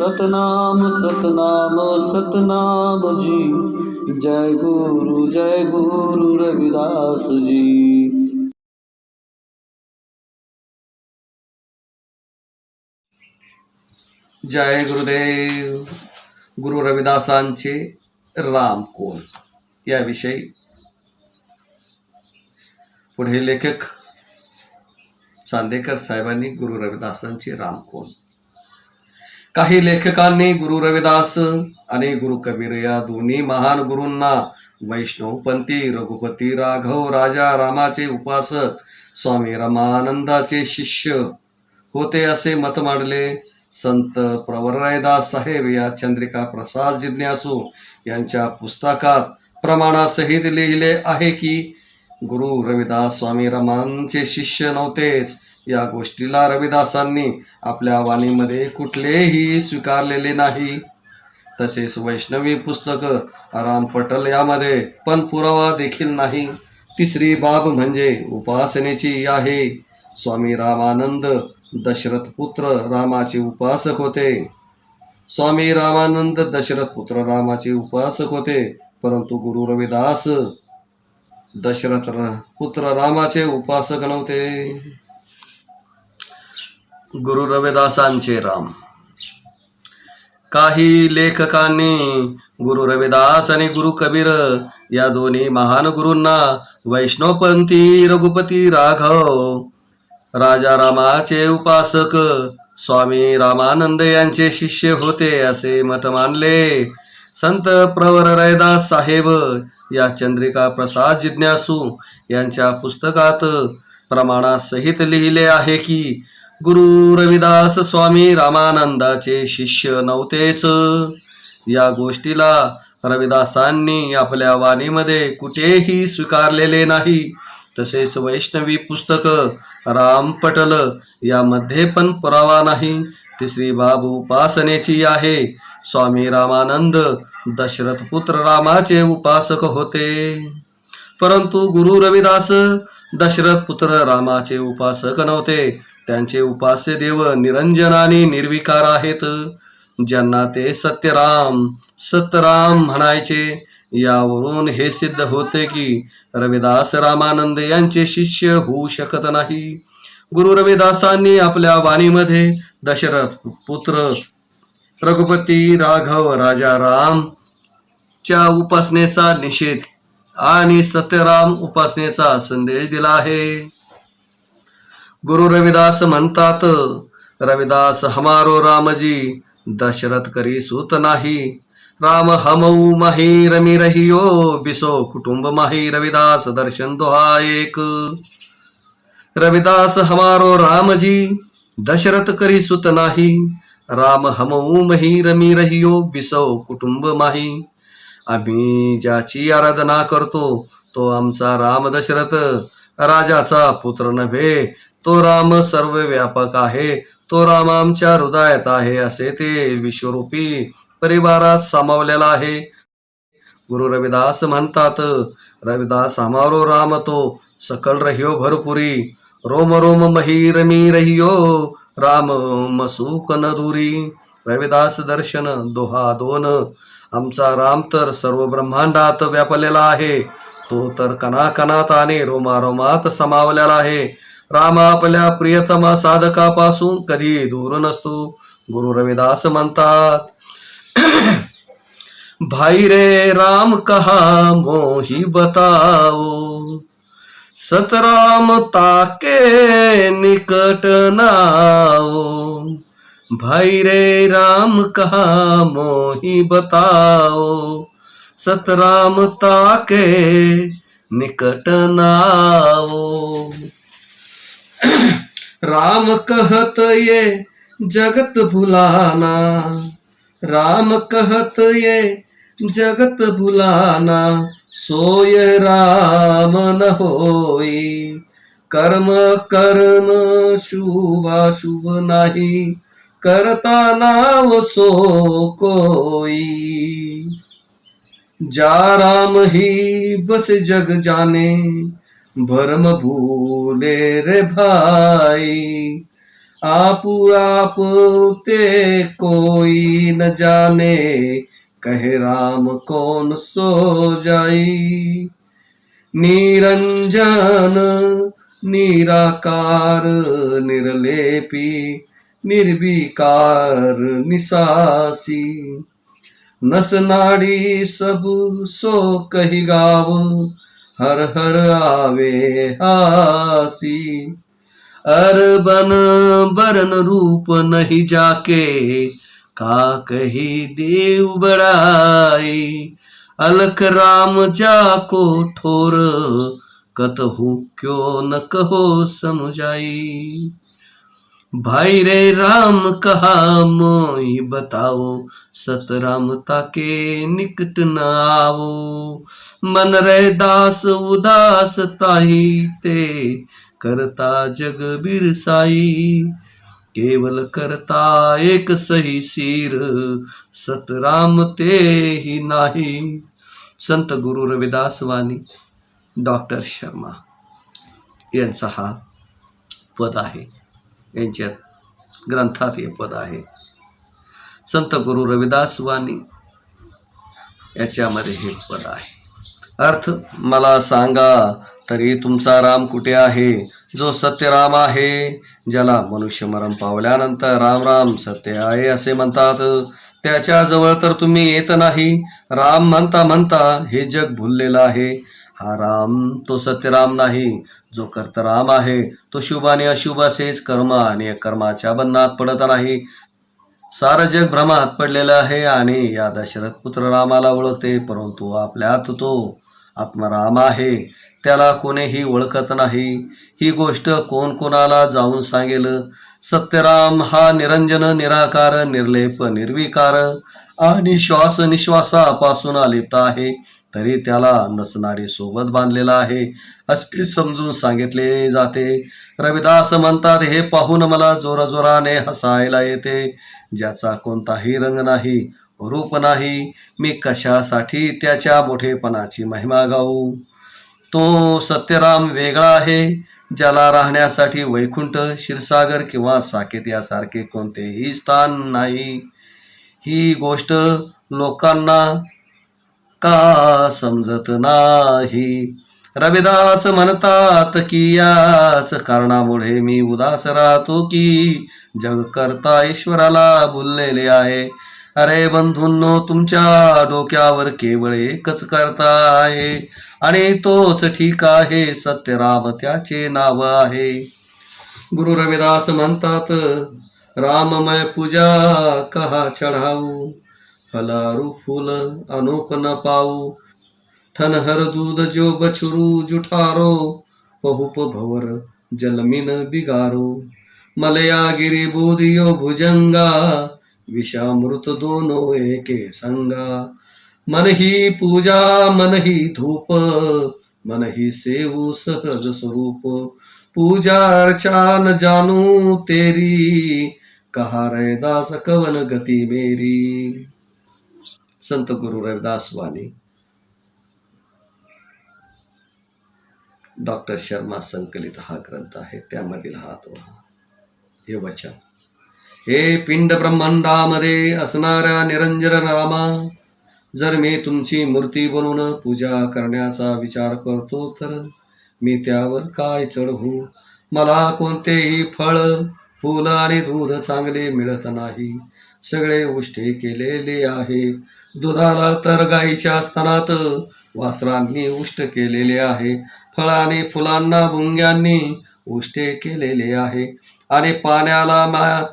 सतनाम सतनाम सतनाम जी। जय गुरु जय गुरु रविदास जी। जय गुरुदेव, गुरु रविदासांचे राम कोण याविषयी पुढे लेखक चांदेकर साहेबांनी गुरु रविदासांचे राम कोण काही लेखकांनी गुरु रविदास आणि गुरु कबीर या दोन्ही महान गुरूंना वैष्णवपंथी रघुपती राघव राजा रामाचे उपासक स्वामी रमानंदाचे शिष्य होते असे मत मांडले. संत प्रवररायदास साहेब या चंद्रिका प्रसाद जिज्ञासू यांच्या पुस्तकात प्रमाणासहित लिहिले आहे की गुरु रविदास स्वामी रमांचे शिष्य नव्हतेच. या गोष्टीला रविदासांनी आपल्या वाणीमध्ये कुठलेही स्वीकारलेले नाही. तसेच वैष्णवी पुस्तक राम पटल यामध्ये पण पुरावा देखील नाही. तिसरी बाब म्हणजे उपासनेची आहे. स्वामी रामानंद दशरथ पुत्र रामाचे उपासक होते. स्वामी रामानंद दशरथ पुत्र रामाचे उपासक होते परंतु गुरु रविदास दशरथ र- पुत्र रामाचे उपासक नव्हते. गुरु रविदासांचे राम. काही लेखकांनी गुरु रविदास आणि गुरु कबीर या दोन्ही महान गुरूंना वैष्णवपंथी रघुपती राघव राजा रामाचे उपासक स्वामी रामानंद यांचे शिष्य होते असे मत मानले. संत प्रवर रैदास साहेब या चंद्रिका प्रसाद जिज्ञासू यांच्या पुस्तकात प्रमाणासहित लिहिले आहे की गुरु रविदास स्वामी रामानंदाचे शिष्य नव्हतेच. या गोष्टीला रविदासांनी आपल्या वाणीमध्ये कुठेही स्वीकारलेले नाही. तसेच वैष्णवी पुस्तक रामपटल यामध्ये पण पुरावा नाही. तिसरी बाब उपासनेची आहे. स्वामी रामानंद दशरथ पुत्र रामाचे उपासक होते. परंतु गुरु रविदास दशरथ पुत्र रामाचे उपासक नव्हते. त्यांचे उपास्य देव निरंजन आणि निर्विकार आहेत. ज्यांना ते सत्यराम सतराम म्हणायचे. यावरून हे सिद्ध होते की रविदास रामानंद यांचे शिष्य होऊ शकत नाही. गुरु रविदासांनी आपल्या वाणीमध्ये दशरथ पुत्र रघुपती राघव राजा राम च्या उपासनेचा निषेध आणि सत्यराम उपासनेचा संदेश दिला आहे. गुरु रविदास म्हणतात रविदास हमारो रामजी दशरथ करी सुत नाही. राम हमऊ माही रमी रहियो बिसो कुटुंब माही रविदास दर्शन दोहा एक. रविदास हमारो रामजी दशरथ करी सुत नाही. राम हमऊ मही रमी रहियो बिसो कुटुंब माही आम्ही ज्याची आराधना करतो तो आमचा राम दशरथ. राजाचा पुत्र नव्हे तो राम सर्व व्यापक आहे तो राम आमच्या हृदयात आहे असे ते विश्वरूपी परिवारात सामावलेला आहे. गुरु रविदास म्हणतात रविदास हमारो राम तो सकल रहियो भरपुरी. रोम रोम मही रमी रहियो राम मसूक न दुरी. रविदास दर्शन दोहा दोन. आमचा राम तर सर्व ब्रह्मांडात व्यापलेला आहे. तो तर कणाकणात आणि रोमारोमात समावलेला आहे. राम आपल्या प्रियतमा साधकापासून कधी दूर नसतो. गुरु रविदास म्हणतात भाई रे राम कहा मोही बताओ? सतराम ताके निकट नाओ? भाई रे राम कहा मोही बताओ? सतराम ताके निकट नाओ। राम कहत ये जगत भुलाना। राम कहत ये जगत भुलाना। सोय राम न होई। कर्म कर्म शुभाशुभ नाही। करता नाव सो कोई। जा राम ही बस जग जाने भरम भूले रे भाई। आपू आप ते कोई न जाने कहे राम कौन सो जाई। निरंजन निराकार निर्लेपी निर्विकार निसासी। नसनाडी सब सो कही गाव, हर हर आवे हासी। अरबन बरन रूप नहीं जाके, का कही देव बड़ाई। अलख राम जाको ठोर, कतहु क्यों न कहो समझाई। भाई रे राम कहा मोई बताओ? सतराम ताके निकट न आवो मन रे दास उदास ताही ते करता जग बिरसाई। केवल करता एक सही सिर सतराम ते ही नाही। संत गुरु रविदास वाणी डॉक्टर शर्मा यांचा हा पद आहे। यांच्या ग्रंथात हे पद आहे. संत गुरु रविदास वाणी याच्यामध्ये हे पद आहे. अर्थ मला सांगा तरी तुमचा राम कुठे आहे? जो सत्यराम आहे ज्याला मनुष्य मरण पावल्यानंतर राम राम सत्य आहे असे म्हणतात. त्याच्याजवळ तर तुम्ही येत नाही. राम म्हणता म्हणता हे जग भुललेलं आहे. हा राम तो सत्यराम नाही. जो कर्तराम आहे तो शुभ आणि अशुभ असेच कर्म आणि कर्माच्या बंधनात पडत नाही. सारं जग भ्रमात पडलेलं आहे आणि या दशरथ पुत्र रामाला ओळखते परंतु आपल्यात तो आत्मराम आहे. त्याला कोणीही ओळखत नाही. ही गोष्ट कोण कोणाला जाऊन सांगेल? सत्यराम हा निरंजन निराकार निर्लेप निर्विकार आणि श्वास निश्वासापासून अलिप्त आहे. तरी त्याला नसणारी सोबत बांधलेला आहे. असे समजून सांगितले जाते. रविदास म्हणतात हे पाहून मला जोराजोराने हसायला येते. ज्याचा कोणताही रंग नाही रूप नाही मी कशासाठी त्याच्या मोठेपणाची महिमा गाऊ? तो सत्यराम वेगळा आहे. ज्याला राहण्यासाठी वैकुंठ क्षीरसागर किंवा साकेत यासारखे कोणतेही स्थान नाही. ही गोष्ट लोकांना का समजत नाही? रविदास म्हणतात की याच कारणामुळे मी उदास राहतो की जग करता ईश्वराला बोललेले आहे. अरे बंधूंनो तुमच्या डोक्यावर केवळ एकच करता आहे आणि तोच ठीक आहे सत्यराम त्याचे नाव आहे. गुरु रविदास म्हणतात राममय पूजा कहा चढाऊ? फलारू फूल अनुप न पाऊ। थन हर दूध जो बछरू जुठारो पहुप भवर जलमिन बिगारो। मलया गिरी बोधियो भुजंगा, विषामृत दोनो एके संगा। मन ही पूजा मन ही धूप मन ही सेवू सहज स्वरूप। पूजा अर्चा न जानू तेरी कहा रे दास कवन गति मेरी। संत गुरु रविदास वाणी डॉक्टर शर्मा संकलित हा ग्रंथ आहे त्यामधील हा तो हा. हे वचन. हे पिंड ब्रह्मांडामध्ये असणाऱ्या निरंजन रामा जर मी तुमची मूर्ती बनवून पूजा करण्याचा विचार करतो तर मी त्यावर काय चढवू मला कोणतेही फळ फुल आणि दूध चांगले मिळत नाही. सगळे उष्टे केलेले आहे. दुधाला तर गाईच्या स्तनात वासरांनी उष्ट केलेले आहे. फळाने फुलांना भुंग्यांनी उष्टे केलेले आहे. आणि पाण्याला मा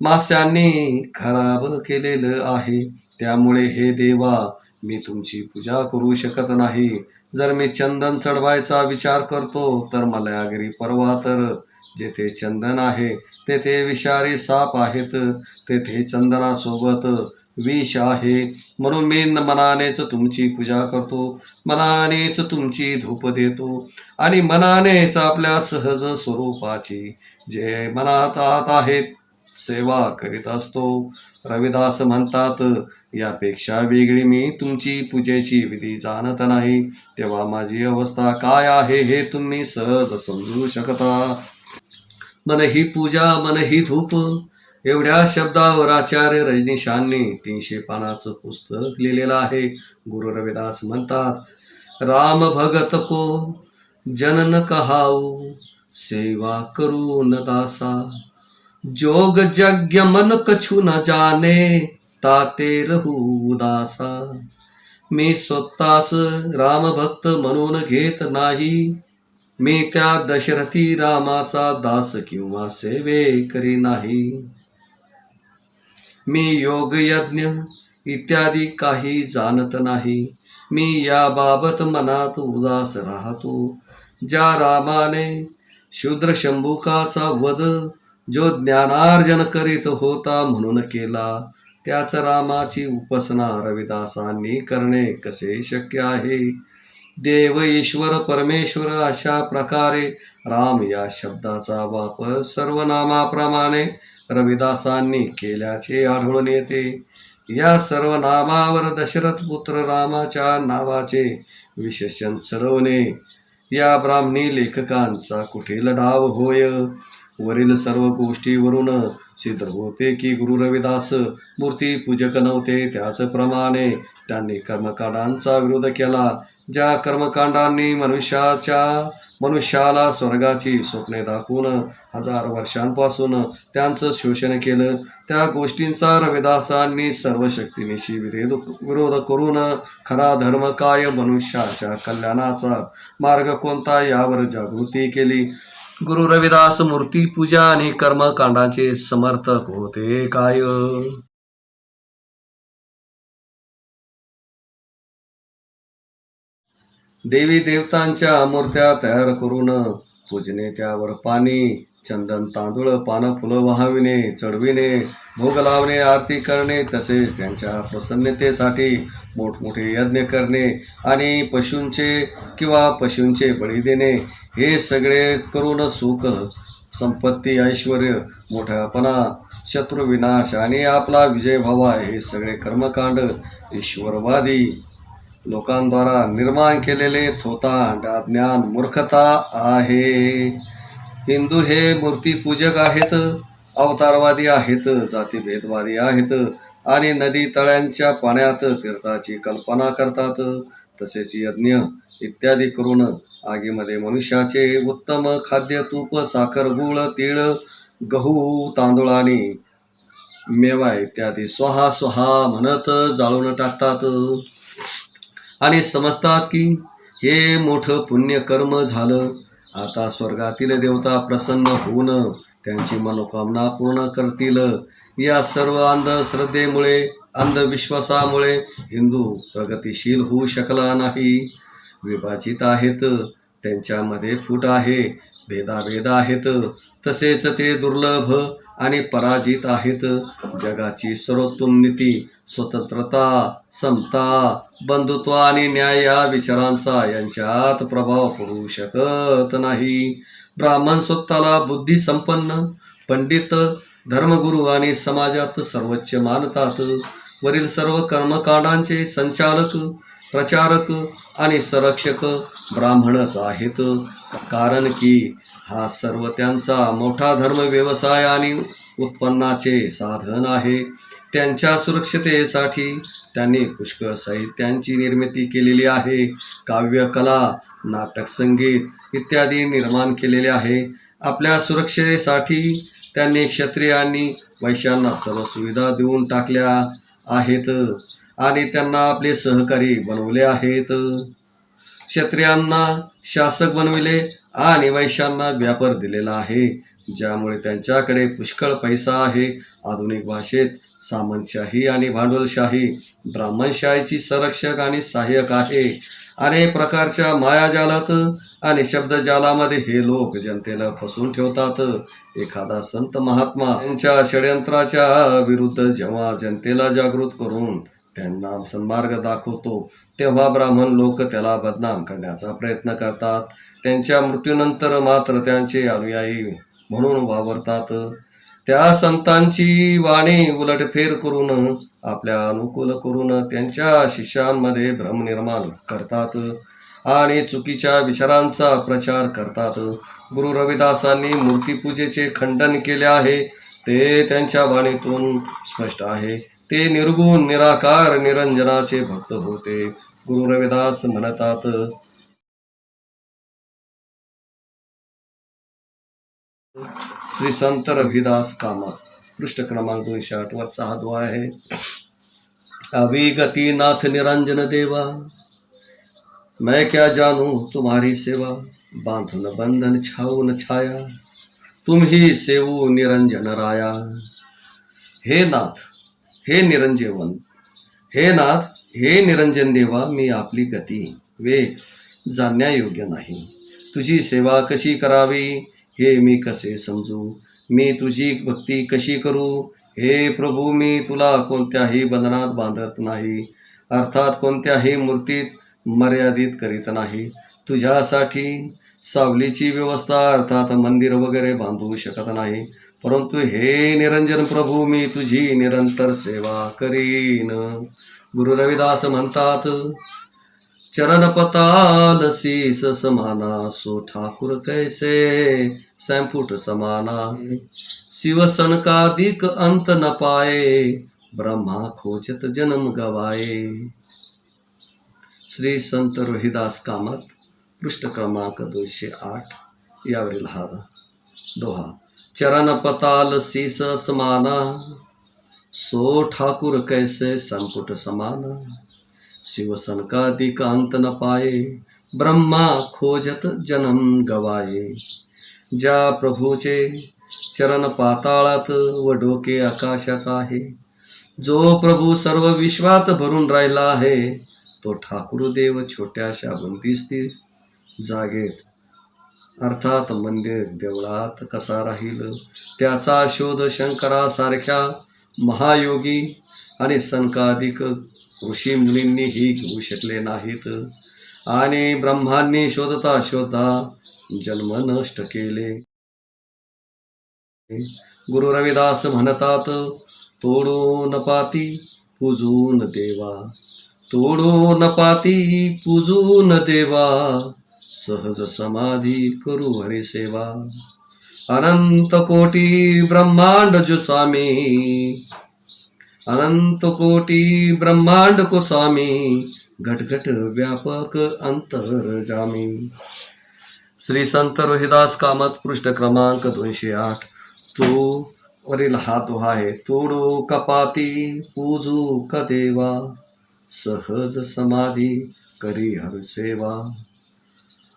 मास्यांनी खराब केलेलं आहे. त्यामुळे हे देवा मी तुमची पूजा करू शकत नाही. जर मी चंदन चढवायचा विचार करतो तर मलयागिरी पर्वा तर जेथे चंदन आहे तेथे विषारी साप आहेत तेथे चंदनासोबत विष आहे. म्हणून मी मनानेच तुमची पूजा करतो मनानेच तुमची धूप देतो आणि मनानेच आपल्या सहज स्वरूपाची जे मनात आत आहेत सेवा करीत असतो. रविदास म्हणतात यापेक्षा वेगळी मी तुमची पूजेची विधी जाणत नाही. तेव्हा माझी अवस्था काय आहे हे तुम्ही सहज समजू शकता. मन ही पूजा मन ही धूप. एवढ्या शब्दावर आचार्य रजनीशांनी तीनशे पानाचं पुस्तक लिहिलेलं आहे. गुरु रविदास म्हणतात राम भगत को जनन कहाऊ सेवा करू न दासा. जोग जग्य मन कछु न जाने ताते रहू उदासा. मी स्वतःस राम भक्त म्हणून घेत नाही मी त्या दशरथी रामाचा दास किंवा सेवे करी नाही मी योगयज्ञ इत्यादी काही जाणत नाही. मी याबाबत मनात उदास राहतो. ज्या रामाने शूद्र शंभुकाचा वध जो ज्ञानार्जन करीत होता म्हणून केला त्याच रामाची उपासना रविदासांनी करणे कसे शक्य आहे? देव ईश्वर परमेश्वर अशा प्रकारे. राम या शब्दाचा वापर सर्वनामाप्रमाणे रविदासांनी केल्याचे आढळून येते. या सर्व नामावर दशरथ पुत्र रामाच्या नावाचे विशेषण चढवणे. या ब्राह्मणी लेखकांचा कुठे लढाव होय? वरील सर्व गोष्टीवरून सिद्ध होते की गुरु रविदास मूर्ती पूजक नव्हते त्याचप्रमाणे त्यांनी कर्मकांडांचा विरोध केला. ज्या कर्मकांडांनी मनुष्याच्या मनुष्याला स्वर्गाची स्वप्ने दाखवून हजार वर्षांपासून त्यांचं शोषण केलं त्या गोष्टींचा रविदासांनी सर्व शक्तीनिशी विरोध विरोध करून खरा धर्म काय मनुष्याच्या कल्याणाचा मार्ग कोणता यावर जागृती केली. गुरु रविदास मूर्ती पूजा आणि कर्मकांडाचे समर्थक होते काय? देवी देवतांच्या मूर्त्या तयार करून पूजने त्यावर पाणी चंदन तांदूळ पानं फुलं वाहविणे चढविणे भोग लावणे आरती करणे तसेच त्यांच्या प्रसन्नतेसाठी मोठमोठे यज्ञ करणे आणि पशूंचे किंवा पशूंचे बळी देणे हे सगळे करून सुख संपत्ती ऐश्वर मोठ्यापणा शत्रुविनाश आणि आपला विजय व्हावा हे सगळे कर्मकांड ईश्वरवादी. लोकांद्वारा निर्माण केलेले थोतांड अज्ञान मूर्खता आहे. हिंदू हे मूर्तीपूजक आहेत अवतारवादी आहेत जातीभेदवादी आहेत आणि नदी तळ्यांच्या पाण्यात तीर्थाची कल्पना करतात. तसेच यज्ञ इत्यादी करून आगीमध्ये मनुष्याचे उत्तम खाद्य तूप साखर गुळ तीळ गहू तांदूळ आणि मेवा इत्यादी स्वहा स्वहा म्हणत जाळून टाकतात. आणि समजतात की हे मोठं पुण्यकर्म झालं. आता स्वर्गातील देवता प्रसन्न होऊन त्यांची मनोकामना पूर्ण करतील. या सर्व अंधश्रद्धेमुळे अंधविश्वासामुळे हिंदू प्रगतिशील होऊ शकला नाही. विभाजित आहेत त्यांच्यामध्ये फूट आहे भेदाभेद आहेत. तसेच ते दुर्लभ आणि पराजित आहेत. जगाची सर्वोत्तम नीती स्वतंत्रता समता बंधुत्व आणि न्याय या विचारांचा यांच्यात प्रभाव पडू शकत नाही. ब्राह्मण स्वतःला बुद्धी संपन्न पंडित धर्मगुरू आणि समाजात सर्वोच्च मानतात. वरील सर्व कर्मकांडांचे संचालक प्रचारक आणि संरक्षक ब्राह्मणच आहेत. कारण की हा सर्व त्यांचा मोठा धर्म व्यवसाय आणि उत्पन्नाचे साधन आहे. त्यांच्या सुरक्षतेसाठी त्यांनी पुष्कळ साहित्यांची निर्मिती केलेली आहे. काव्यकला नाटक संगीत इत्यादी निर्माण केलेले आहे. आपल्या सुरक्षेसाठी त्यांनी क्षत्रियांनी वैश्यांना सर्व सुविधा देऊन टाकल्या आहेत आणि त्यांना आपले सहकारी बनवले आहेत. क्षत्रियांना शासक बनविले आणि वैश्यांना व्यापार दिलेला आहे. ज्यामुळे त्यांच्याकडे पुष्कळ पैसा आहे. आधुनिक भाषेत सामंतशाही आणि भांडवलशाही ब्राह्मणशाहीची संरक्षक आणि सहाय्यक आहे. अनेक प्रकारच्या मायाजालात आणि शब्दजालामध्ये हे लोक जनतेला फसवून ठेवतात. एखादा संत महात्मा यांच्या षडयंत्राच्या विरुद्ध जेव्हा जनतेला जागृत करून त्यांना सन्मार्ग दाखवतो. तेव्हा ब्राह्मण लोक त्याला बदनाम करण्याचा प्रयत्न करतात. त्यांच्या मृत्यूनंतर मात्र त्यांचे अनुयायी म्हणून वावरतात. त्या संतांची वाणी उलटफेर करून आपल्या अनुकूल करून त्यांच्या शिष्यांमध्ये भ्रम निर्माण करतात आणि चुकीच्या विचारांचा प्रचार करतात. गुरु रविदासांनी मूर्तीपूजेचे खंडन केले आहे. ते त्यांच्या वाणीतून स्पष्ट आहे. ते निर्गुण, निराकार निरंजनाचे भक्त होते। गुरु रविदास म्हणतात, श्री संत रविदास कामत. पृष्ठ क्रमांक दोनशे आठ वर सहा दुआ आहे अविगति नाथ निरंजन देवा, मैं क्या जानू तुम्हारी सेवा? बांधुन बंधन छाऊ न छाया, तुम ही सेवू निरंजन राया। हे नाथ हे निरंजीवन हे नाथ हे निरंजन देवा मी आपली गती वेग जाणण्यायोग्य नाही. तुझी सेवा कशी करावी हे मी कसे समजू? मी तुझी भक्ती कशी करू? हे प्रभू मी तुला कोणत्याही बंधनात बांधत नाही. अर्थात कोणत्याही मूर्तीत मर्यादित करीत नाही. तुझ्यासाठी सावलीची व्यवस्था अर्थात मंदिर वगैरे बांधू शकत नाही. परंतु हे निरंजन प्रभू मी तुझी निरंतर सेवा करीन. गुरु रविदास म्हणतात चरणपताल शीस समाना सो ठाकुर कैसे? संपुट समाना शिव सनकादिक अंत न पाए ब्रह्मा खोजत जन्म गवाए. श्री संत रोहिदास कामत पृष्ठ क्रमांक दोनशे आठ यावरील हा दोहा. चरण पताल शीस समाना। सो ठाकुर कैसे संकुट समाना। शिव सनकादिक अंत न पाए ब्रह्मा खोजत जनम गवाये ज्या प्रभूचे चरण पाताळात व डोके आकाशात आहे। जो प्रभू सर्व विश्वात भरून राहिला आहे तो ठाकूर देव छोट्याशा बंदिस्ती जागेत अर्थात मंदिर देवळात कसा राहील? त्याचा शोध शंकरासारख्या महायोगी आणि संकाधिक ऋषी मुनींनीही घेऊ शकले नाहीत. आणि ब्रह्मांनी शोधता शोधता जन्म नष्ट केले. गुरु रविदास म्हणतात तोडून पाती पूजून देवा. तोडून पाती पूजून देवा. सहज समाधि करू हरी सेवा। अनंत कोटी ब्रह्मांड जो स्वामी। अनंत कोटी ब्रह्मांड को स्वामी घट घट व्यापक अंतर जामी। श्री संत रोहिदास कामत पृष्ठ क्रमांक दोनशे आठ। तो वरील हा दोहा तोडू कपाती, पूजू क देवा सहज समाधी करी हर सेवा।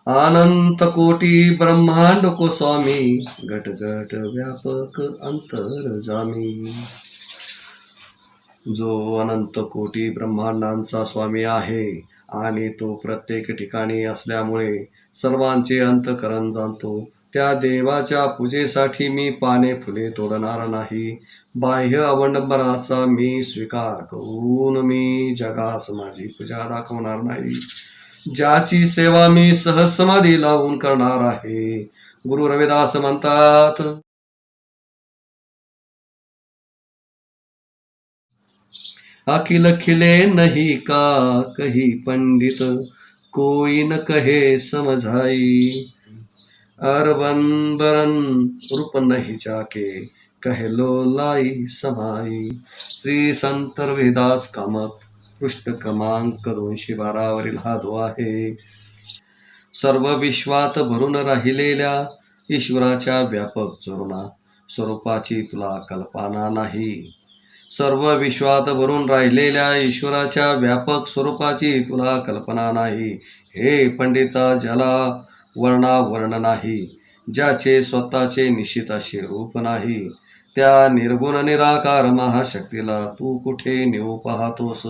अनंत कोटी ब्रह्मांड को स्वामी घट घट व्यापक अंतर जामी जो अनंत कोटी ब्रह्मांडांचा स्वामी आहे आणि तो प्रत्येक ठिकाणी असल्यामुळे सर्वांचे अंतकरण जाणतो. त्या देवाच्या पूजेसाठी मी पाने फुले तोडणार नाही. बाह्य अवडंबनाचा मी स्वीकार करून मी जगास माझी पूजा दाखवणार नाही. ज्याची सेवा मी सहज समाधी लावून करणार आहे. गुरु रविदास म्हणतात अखिल खिले नहीं का कही पंडित कोई न कहे समझाई. अरबन बरन रूप नहीं जाके कह लो लाई समाई. श्री संत रविदास कामत पृष्ठ क्रमांक दोनशे बारावरील हा दो आहे. सर्व विश्वात भरून राहिलेल्या ईश्वराच्या व्यापक चोरणा स्वरूपाची तुला कल्पना नाही. सर्व विश्वात भरून राहिलेल्या ईश्वराच्या व्यापक स्वरूपाची तुला कल्पना नाही. हे पंडिता ज्याला वर्णावर्ण नाही ज्याचे स्वतःचे निश्चित असे रूप नाही त्या निर्गुण निराकार महाशक्तीला तू कुठे नेऊ पाहतोस?